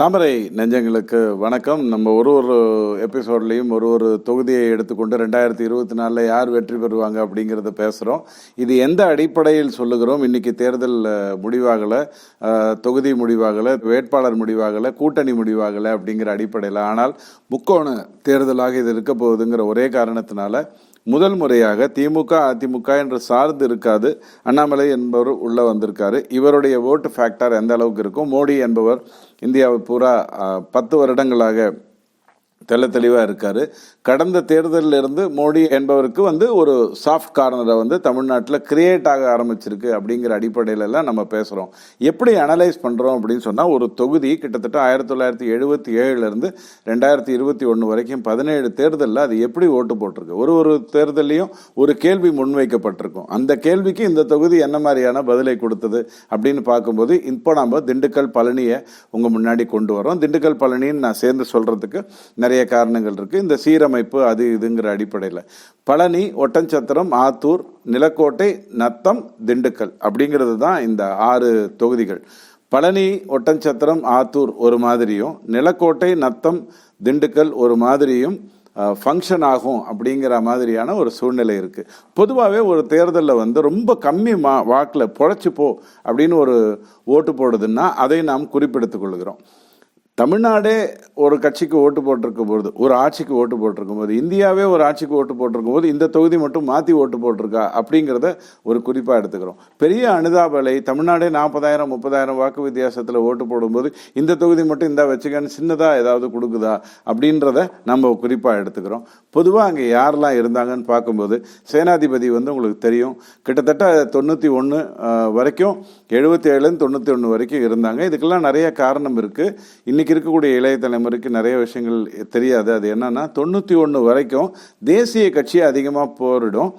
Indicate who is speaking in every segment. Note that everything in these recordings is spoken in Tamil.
Speaker 1: தாமரை நெஞ்சங்களுக்கு வணக்கம். நம்ம ஒரு ஒரு எபிசோட்லேயும் ஒரு ஒரு தொகுதியை எடுத்துக்கொண்டு ரெண்டாயிரத்தி இருபத்தி நாலில் யார் வெற்றி பெறுவாங்க அப்படிங்கிறத பேசுகிறோம் இது எந்த அடிப்படையில் சொல்லுகிறோம்? இன்றைக்கி தேர்தல் முடிவாகலை. தொகுதி முடிவாகலை வேட்பாளர் முடிவாகலை கூட்டணி முடிவாகலை அப்படிங்கிற அடிப்படையில். ஆனால் முக்கோண தேர்தலாக இது இருக்க போகுதுங்கிற ஒரே காரணத்தினால முதல் முறையாக திமுக அதிமுக என்று சார்ந்து இருக்காது. அண்ணாமலை என்பவர் உள்ள வந்திருக்காரு. இவருடைய ஓட்டு ஃபேக்டர் எந்த அளவுக்கு இருக்கும்? மோடி என்பவர் இந்தியாவை பூரா பத்து வருடங்களாக தெள்ள தெளிவாக இருக்காரு. கடந்த தேர்தலில் இருந்து மோடி என்பவருக்கு வந்து ஒரு சாஃப்ட் கார்னரை வந்து தமிழ்நாட்டில் கிரியேட் ஆக ஆரம்பிச்சிருக்கு அப்படிங்கிற அடிப்படையிலலாம் நம்ம பேசுகிறோம் எப்படி அனலைஸ் பண்ணுறோம் அப்படின்னு சொன்னால் ஒரு தொகுதி கிட்டத்தட்ட ஆயிரத்தி தொள்ளாயிரத்தி எழுபத்தி ஏழுலேருந்து ரெண்டாயிரத்தி இருபத்தி ஒன்று வரைக்கும் பதினேழு தேர்தலில் அது எப்படி ஓட்டு போட்டிருக்கு? ஒரு ஒரு தேர்தலையும் ஒரு கேள்வி முன்வைக்கப்பட்டிருக்கும். அந்த கேள்விக்கு இந்த தொகுதி என்ன மாதிரியான பதிலை கொடுத்தது அப்படின்னு பார்க்கும்போது இப்போ நம்ம திண்டுக்கல் பழனியை உங்கள் முன்னாடி கொண்டு வரோம் திண்டுக்கல் பழனின்னு நான் சேர்ந்து சொல்கிறதுக்கு நிறைய காரணங்கள் இருக்குது இந்த சீரமைப்பு அது இதுங்கிற அடிப்படையில். பழனி ஒட்டன்சத்திரம் ஆத்தூர் நிலக்கோட்டை நத்தம் திண்டுக்கல் அப்படிங்கிறது தான் இந்த ஆறு தொகுதிகள். பழனி ஒட்டன்சத்திரம் ஆத்தூர் ஒரு மாதிரியும் நிலக்கோட்டை நத்தம் திண்டுக்கல் ஒரு மாதிரியும் ஃபங்க்ஷன் ஆகும் அப்படிங்கிற மாதிரியான ஒரு சூழ்நிலை இருக்குது பொதுவாகவே ஒரு தேர்தலில் வந்து ரொம்ப கம்மி மா வாக்கில் பொழைச்சி போ அப்படின்னு ஒரு ஓட்டு போடுதுன்னா அதை நாம் குறிப்பிடுத்துக் கொள்கிறோம். தமிழ்நாடே ஒரு கட்சிக்கு ஓட்டு போட்டிருக்கும் போது ஒரு ஆட்சிக்கு ஓட்டு போட்டிருக்கும் போது இந்தியாவே ஒரு ஆட்சிக்கு ஓட்டு போட்டிருக்கும் போது இந்த தொகுதி மட்டும் மாற்றி ஓட்டு போட்டிருக்கா அப்படிங்கிறத ஒரு குறிப்பாக எடுத்துக்கிறோம். பெரிய அனுதாபலை தமிழ்நாடே நாற்பதாயிரம் முப்பதாயிரம் வாக்கு வித்தியாசத்தில் ஓட்டு போடும்போது இந்த தொகுதி மட்டும் இந்த வச்சுக்கன்னு சின்னதாக ஏதாவது கொடுக்குதா அப்படின்றத நம்ம குறிப்பாக எடுத்துக்கிறோம். பொதுவாக அங்கே யாரெல்லாம் இருந்தாங்கன்னு பார்க்கும்போது சேனாதிபதி வந்து உங்களுக்கு தெரியும். கிட்டத்தட்ட தொண்ணூற்றி ஒன்று வரைக்கும் எழுபத்தி ஏழுலேருந்து தொண்ணூற்றி ஒன்று வரைக்கும் இருந்தாங்க. இதுக்கெல்லாம் நிறைய காரணம் இருக்குது இன்னைக்கு இருக்கக்கூடிய இளைய தலைமுறைக்கு நிறைய விஷயங்கள் தெரியாது. அது என்னன்னா தொண்ணூற்றி ஒன்று வரைக்கும் தேசிய கட்சி அதிகமாக போரிடும்.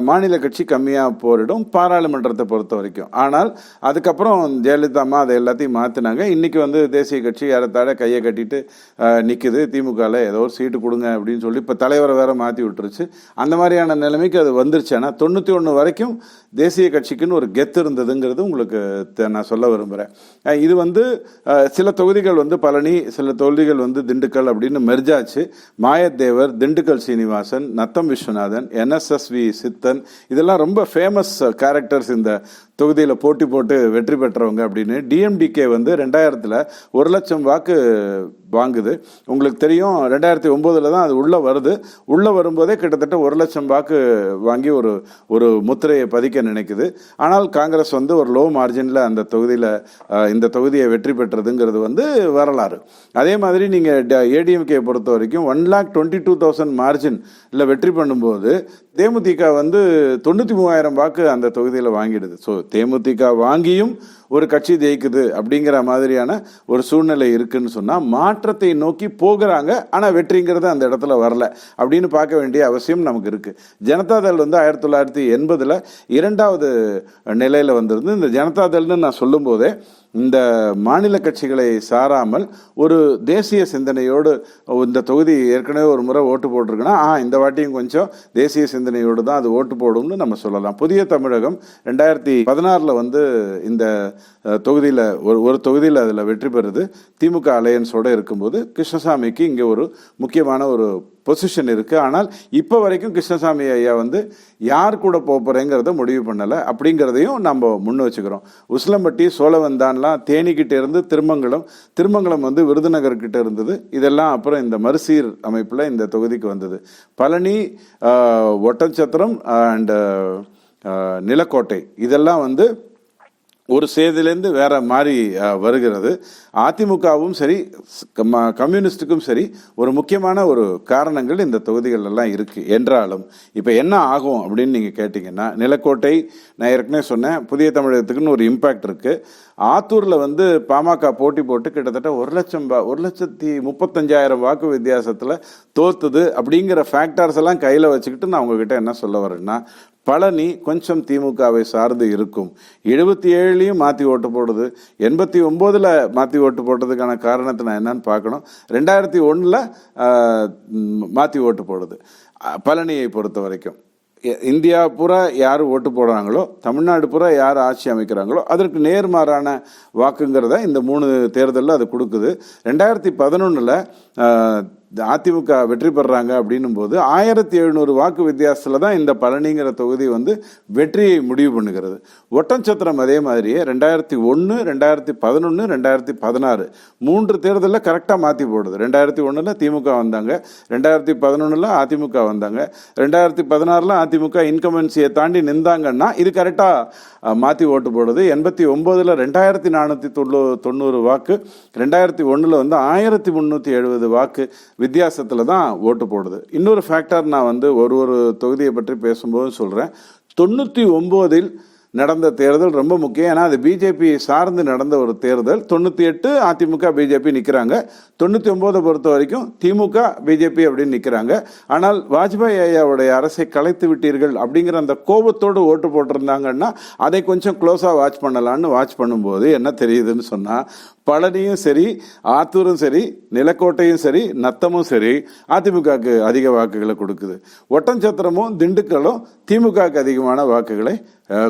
Speaker 1: மாநில கட்சி கம்மியாக போரிடும் பாராளுமன்றத்தை பொறுத்த வரைக்கும். ஆனால் அதுக்கப்புறம் ஜெயலலிதா அம்மா அதை எல்லாத்தையும் மாற்றினாங்க இன்றைக்கி வந்து தேசிய கட்சி ஏறத்தாழ கையை கட்டிட்டு நிற்குது திமுகவில் ஏதோ ஒரு சீட்டு கொடுங்க அப்படின்னு சொல்லி இப்போ தலைவரை வேற மாற்றி விட்டுருச்சு. அந்த மாதிரியான நிலைமைக்கு அது வந்துருச்சு. ஆனால் தொண்ணூற்றி ஒன்று வரைக்கும் தேசிய கட்சிக்குன்னு ஒரு கெத்து இருந்ததுங்கிறது உங்களுக்கு தெ- நான் சொல்ல விரும்புகிறேன் இது வந்து சில தொகுதிகள் வந்து பழனி சில தொகுதிகள் வந்து திண்டுக்கல் அப்படின்னு மெர்ஜாச்சு. மாயத்தேவர் திண்டுக்கல் சீனிவாசன் நத்தம் விஸ்வநாதன் என்எஸ்எஸ்வி சித்தன். இதெல்லாம் ரொம்ப ஃபேமஸ் கேரக்டர்ஸ் uh, இந்த தொகுதியில் போட்டி போட்டு வெற்றி பெற்றவங்க அப்படின்னு டிஎம்டிகே வந்து ரெண்டாயிரத்தில் ஒரு லட்சம் வாக்கு வாங்குது. உங்களுக்கு தெரியும் ரெண்டாயிரத்தி ஒம்போதில் தான் அது உள்ளே வருது. உள்ளே வரும்போதே கிட்டத்தட்ட ஒரு லட்சம் வாக்கு வாங்கி ஒரு ஒரு முத்திரையை பதிக்க நினைக்குது. ஆனால் காங்கிரஸ் வந்து ஒரு லோ மார்ஜினில் அந்த தொகுதியில் இந்த தொகுதியை வெற்றி பெற்றதுங்கிறது வந்து வரலாறு. அதே மாதிரி நீங்கள் ஏடிஎம்கே பொறுத்த வரைக்கும் one lakh twenty two thousand மார்ஜினில் வெற்றி பண்ணும்போது தேமுதிக வந்து தொண்ணூற்றி மூவாயிரம் வாக்கு அந்த தொகுதியில் வாங்கிடுது. ஸோ தேமுதிக வாங்கியும் ஒரு கட்சி ஜெயிக்குது அப்படிங்கிற மாதிரியான ஒரு சூழ்நிலை இருக்குன்னு சொன்னால் மாற்றத்தை நோக்கி போகிறாங்க. ஆனால் வெற்றிங்கிறது அந்த இடத்துல வரல அப்படின்னு பார்க்க வேண்டிய அவசியம் நமக்கு இருக்குது ஜனதாதள் வந்து ஆயிரத்தி தொள்ளாயிரத்தி எண்பதில் இரண்டாவது நிலையில் வந்திருந்து இந்த ஜனதாதள்னு நான் சொல்லும்போதே இந்த மாநில கட்சிகளை சாராமல் ஒரு தேசிய சிந்தனையோடு இந்த தொகுதி ஏற்கனவே ஒரு முறை ஓட்டு போட்டிருக்குன்னா ஆ இந்த வாட்டியும் கொஞ்சம் தேசிய சிந்தனையோடு தான் அது ஓட்டு போடும்னு நம்ம சொல்லலாம். புதிய தமிழகம் ரெண்டாயிரத்தி பதினாறில் வந்து இந்த தொகுதியில் ஒரு ஒரு தொகுதியில் அதில் வெற்றி பெறுது. திமுக அலையன்ஸோடு இருக்கும்போது கிருஷ்ணசாமிக்கு இங்கே ஒரு முக்கியமான ஒரு பொசிஷன் இருக்குது ஆனால் இப்போ வரைக்கும் கிருஷ்ணசாமி ஐயா வந்து யார் கூட போக போகிறேங்கிறத முடிவு பண்ணலை. அப்படிங்கிறதையும் நம்ம முன் வச்சுக்கிறோம். உசிலம்பட்டி சோழவந்தான்லாம் தேனிக்கிட்ட இருந்து திருமங்கலம் திருமங்கலம் வந்து விருதுநகர்கிட்ட இருந்தது. இதெல்லாம் அப்புறம் இந்த மறுசீர் அமைப்பில் இந்த தொகுதிக்கு வந்தது. பழனி ஒட்டச்சத்திரம் அண்டு நிலக்கோட்டை. இதெல்லாம் வந்து ஒரு சேதிலேருந்து வேற மாதிரி வருகிறது. அதிமுகவும் சரி கம்யூனிஸ்டுக்கும் சரி ஒரு முக்கியமான ஒரு காரணங்கள் இந்த தொகுதிகள் எல்லாம் இருக்கு. என்றாலும் இப்போ என்ன ஆகும் அப்படின்னு நீங்கள் கேட்டிங்கன்னா நிலக்கோட்டை நான் ஏற்கனவே சொன்னேன் புதிய தமிழகத்துக்குன்னு ஒரு இம்பாக்ட் இருக்கு. ஆத்தூரில் வந்து பாமக போட்டி போட்டு கிட்டத்தட்ட ஒரு லட்சம் ஒரு லட்சத்தி முப்பத்தஞ்சாயிரம் வாக்கு வித்தியாசத்தில் தோத்துது அப்படிங்கிற ஃபேக்டர்ஸ் எல்லாம் கையில் வச்சுக்கிட்டு நான் உங்ககிட்ட என்ன சொல்ல வரேன்னா பழனி கொஞ்சம் திமுகவை சார்ந்து இருக்கும். எழுபத்தி ஏழுலையும் மாற்றி ஓட்டு போடுது. எண்பத்தி ஒம்போதில் மாற்றி ஓட்டு போட்டதுக்கான காரணத்தை நான் என்னன்னு பார்க்கணும். ரெண்டாயிரத்தி ஒன்றில் மாற்றி ஓட்டு போடுது. பழனியை பொறுத்த வரைக்கும். இந்தியா பூரா யார் ஓட்டு போடுறாங்களோ தமிழ்நாடு பூரா யார் ஆட்சி அமைக்கிறாங்களோ அதற்கு நேர்மாறான வாக்குங்கிறத இந்த மூணு தேர்தலில் அது கொடுக்குது. ரெண்டாயிரத்தி பதினொன்றில் அதிமுக வெற்றி பெறுறாங்க அப்படின்னும் போது ஆயிரத்தி எழுநூறு வாக்கு வித்தியாசத்தில் தான் இந்த பழனிங்கிற தொகுதி வந்து வெற்றியை முடிவு பண்ணுகிறது. ஒட்டஞ்சத்திரம் அதே மாதிரியே ரெண்டாயிரத்தி ஒன்று ரெண்டாயிரத்தி பதினொன்று ரெண்டாயிரத்தி பதினாறு மூன்று தேர்தலில் கரெக்டாக மாற்றி போடுது. ரெண்டாயிரத்தி ஒன்றில் திமுக வந்தாங்க ரெண்டாயிரத்தி பதினொன்றில் அதிமுக வந்தாங்க ரெண்டாயிரத்தி பதினாறில் அதிமுக இன்கமன்சியை தாண்டி நின்றாங்கன்னா இது கரெக்டாக மாற்றி ஓட்டு போடுது. எண்பத்தி ஒம்போதில் ரெண்டாயிரத்தி நானூற்றி தொண்ணூ தொண்ணூறு வாக்கு ரெண்டாயிரத்தி ஒன்றில் வந்து ஆயிரத்தி முந்நூற்றி எழுபது வாக்கு வித்தியாசத்தில் தான் ஓட்டு போடுது. இன்னொரு ஃபேக்டர் நான் வந்து ஒரு ஒரு தொகுதியை பற்றி பேசும்போது சொல்கிறேன் தொண்ணூற்றி ஒம்போதில் நடந்த தேர்தல் ரொம்ப முக்கியம். ஏன்னா அது பிஜேபி சார்ந்து நடந்த ஒரு தேர்தல். தொண்ணூற்றி எட்டு அதிமுக பிஜேபி நிற்கிறாங்க தொண்ணூற்றி ஒம்போதை பொறுத்த வரைக்கும் திமுக பிஜேபி அப்படின்னு நிற்கிறாங்க ஆனால் வாஜ்பாய் ஐயாவுடைய அரசை கலைத்து விட்டீர்கள் அப்படிங்கிற அந்த கோபத்தோடு ஓட்டு போட்டிருந்தாங்கன்னா அதை கொஞ்சம் க்ளோஸாக வாட்ச் பண்ணலான்னு வாட்ச் பண்ணும்போது என்ன தெரியுதுன்னு சொன்னால் பழனியும் சரி ஆத்தூரும் சரி நிலக்கோட்டையும் சரி நத்தமும் சரி அதிமுகவுக்கு அதிக வாக்குகளை கொடுக்குது. ஒட்டன்சத்திரமும் திண்டுக்கலும் திமுகவுக்கு அதிகமான வாக்குகளை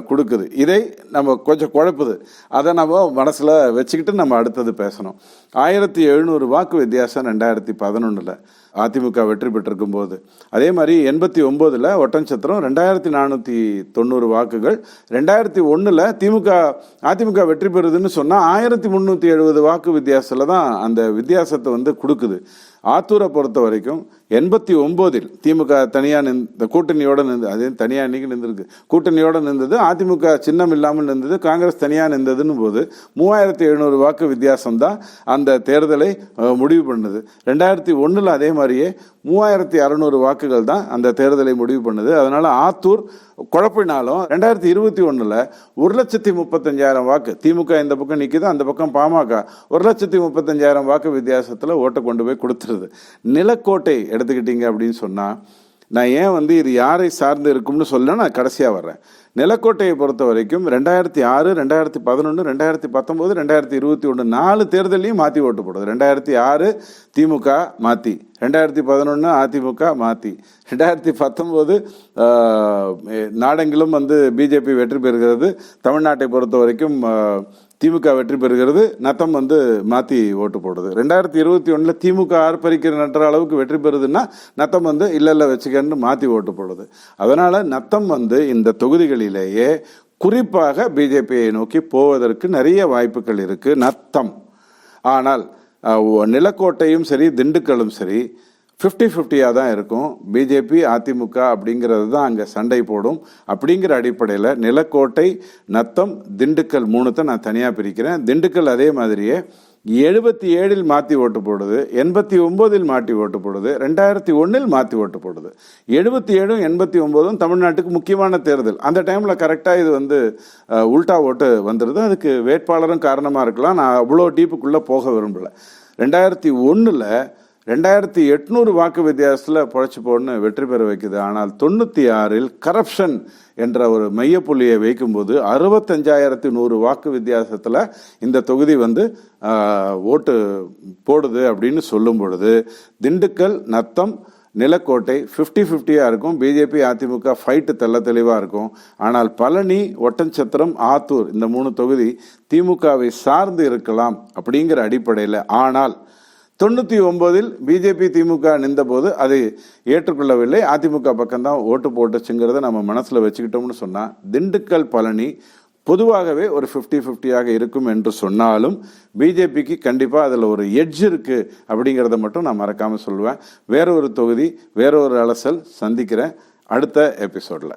Speaker 1: கொடுக்குது. இதை நம்ம கொஞ்சம் குழப்புது. அதை நம்ம மனசில் வச்சுக்கிட்டு நம்ம அடுத்தது பேசணும். ஆயிரத்தி எழுநூறு வாக்கு வித்தியாசம் ரெண்டாயிரத்தி பதினொன்றில் அதிமுக வெற்றி பெற்றிருக்கும் போது அதே மாதிரி எண்பத்தி ஒம்போதில் ஒட்டன்சத்திரம் ரெண்டாயிரத்தி நானூற்றி தொண்ணூறு வாக்குகள் ரெண்டாயிரத்தி ஒன்றில் திமுக அதிமுக வெற்றி பெறுதுன்னு சொன்னால் ஆயிரத்தி முந்நூற்றி எழுபது வாக்கு வித்தியாசத்தில் தான் அந்த வித்தியாசத்தை வந்து கொடுக்குது. ஆத்தூரை பொறுத்த வரைக்கும் எண்பத்தி ஒம்போதில் திமுக தனியாக நின்று கூட்டணியோட நின்று அதே தனியாக இன்னைக்கு நின்றுருக்கு. கூட்டணியோடு நின்றது அதிமுக சின்னம் இல்லாமல் நின்றது காங்கிரஸ் தனியாக நின்றதுன்னு போது மூவாயிரத்தி எழுநூறு வாக்கு வித்தியாசம் தான் அந்த தேர்தலை முடிவு பண்ணுது. ரெண்டாயிரத்தி ஒன்றில் அதே மாதிரியே மூவாயிரத்தி அறநூறு வாக்குகள் தான் அந்த தேர்தலை முடிவு பண்ணுது. அதனால் ஆத்தூர் குழப்பினாலும் ரெண்டாயிரத்தி இருபத்தி ஒன்றில் ஒரு லட்சத்தி முப்பத்தஞ்சாயிரம் வாக்கு திமுக இந்த பக்கம் நிற்கிது அந்த பக்கம் பாமக ஒரு லட்சத்தி முப்பத்தஞ்சாயிரம் வாக்கு வித்தியாசத்தில் ஓட்டை கொண்டு போய் கொடுத்துருது. நிலக்கோட்டை எடுத்துக்கிட்டீங்க அப்படின்னு சொன்னால் நான் ஏன் வந்து இது யாரை சார்ந்து இருக்கும்னு சொல்ல நான் கடைசியாக வர்றேன். நிலக்கோட்டையை பொறுத்த வரைக்கும் ரெண்டாயிரத்தி ஆறு ரெண்டாயிரத்தி பதினொன்று ரெண்டாயிரத்தி பத்தொம்போது ரெண்டாயிரத்தி இருபத்தி ஒன்று நாலு தேர்தலையும் மாற்றி ஓட்டு போடுது. ரெண்டாயிரத்தி ஆறு திமுக மாற்றி ரெண்டாயிரத்தி பதினொன்று அதிமுக மாற்றி ரெண்டாயிரத்தி பத்தொம்போது நாடெங்கிலும் வந்து பிஜேபி வெற்றி பெறுகிறது. தமிழ்நாட்டை பொறுத்த வரைக்கும் திமுக வெற்றி பெறுகிறது. நத்தம் வந்து மாற்றி ஓட்டு போடுது. ரெண்டாயிரத்தி இருபத்தி ஒன்றில் திமுக ஆர்ப்பரிக்கிற நட்டுற அளவுக்கு வெற்றி பெறுதுன்னா நத்தம் வந்து இல்லை இல்லை வச்சுக்கன்னு மாற்றி ஓட்டு போடுது. அதனால் நத்தம் வந்து இந்த தொகுதிகளிலேயே குறிப்பாக பிஜேபியை நோக்கி போவதற்கு நிறைய வாய்ப்புகள் இருக்குது நத்தம். ஆனால் நிலக்கோட்டையும் சரி திண்டுக்கலும் சரி ஃபிஃப்டி ஃபிஃப்டியாக தான் இருக்கும். பிஜேபி அதிமுக அப்படிங்கிறது தான் அங்கே சண்டை போடும். அப்படிங்கிற அடிப்படையில் நிலக்கோட்டை நத்தம் திண்டுக்கல் மூணுத்தை நான் தனியாக பிரிக்கிறேன். திண்டுக்கல் அதே மாதிரியே எழுபத்தி ஏழில் மாற்றி ஓட்டு போடுது எண்பத்தி ஒம்போதில் மாற்றி ஓட்டு போடுது ரெண்டாயிரத்தி ஒன்றில் மாற்றி ஓட்டு போடுது. எழுபத்தி ஏழும் எண்பத்தி ஒம்போதும் தமிழ்நாட்டுக்கு முக்கியமான தேர்தல். அந்த டைமில் கரெக்டாக இது வந்து உல்டா ஓட்டு வந்துடுது அதுக்கு வேட்பாளரும் காரணமாக இருக்கலாம். நான் அவ்வளோ டீப்புக்குள்ளே போக விரும்பல. ரெண்டாயிரத்தி ஒன்றில் ரெண்டாயிரத்தி எட்நூறு வாக்கு வித்தியாசத்தில் புழைச்சி போன்னு வெற்றி பெற வைக்குது. ஆனால் தொண்ணூற்றி ஆறில் கரப்ஷன் என்ற ஒரு மையப்புள்ளியை வைக்கும்போது அறுபத்தஞ்சாயிரத்தி நூறு வாக்கு வித்தியாசத்தில் இந்த தொகுதி வந்து ஓட்டு போடுது அப்படின்னு சொல்லும் பொழுது திண்டுக்கல் நத்தம் நிலக்கோட்டை ஃபிஃப்டி ஃபிஃப்டியாக இருக்கும் பிஜேபி அதிமுக ஃபைட்டு தெல்ல தெளிவாக இருக்கும். ஆனால் பழனி ஒட்டன்சத்திரம் ஆத்தூர் இந்த மூணு தொகுதி திமுகவை சார்ந்து இருக்கலாம் அப்படிங்கிற அடிப்படையில். ஆனால் தொண்ணூற்றி ஒம்போதில் பிஜேபி திமுக நின்றபோது அதை ஏற்றுக்கொள்ளவில்லை. அதிமுக பக்கம்தான் ஓட்டு போட்டுச்சுங்கிறத நம்ம மனசில் வச்சுக்கிட்டோம்னு சொன்னால் திண்டுக்கல் பழனி பொதுவாகவே ஒரு ஃபிஃப்டி ஃபிஃப்டியாக இருக்கும் என்று சொன்னாலும் பிஜேபிக்கு கண்டிப்பாக அதில் ஒரு எட்ஜ் இருக்குது அப்படிங்கிறத மட்டும் நான் மறக்காமல் சொல்லுவேன். வேற ஒரு தொகுதி வேற ஒரு அலசல் சந்திக்கிறேன் அடுத்த எபிசோடில்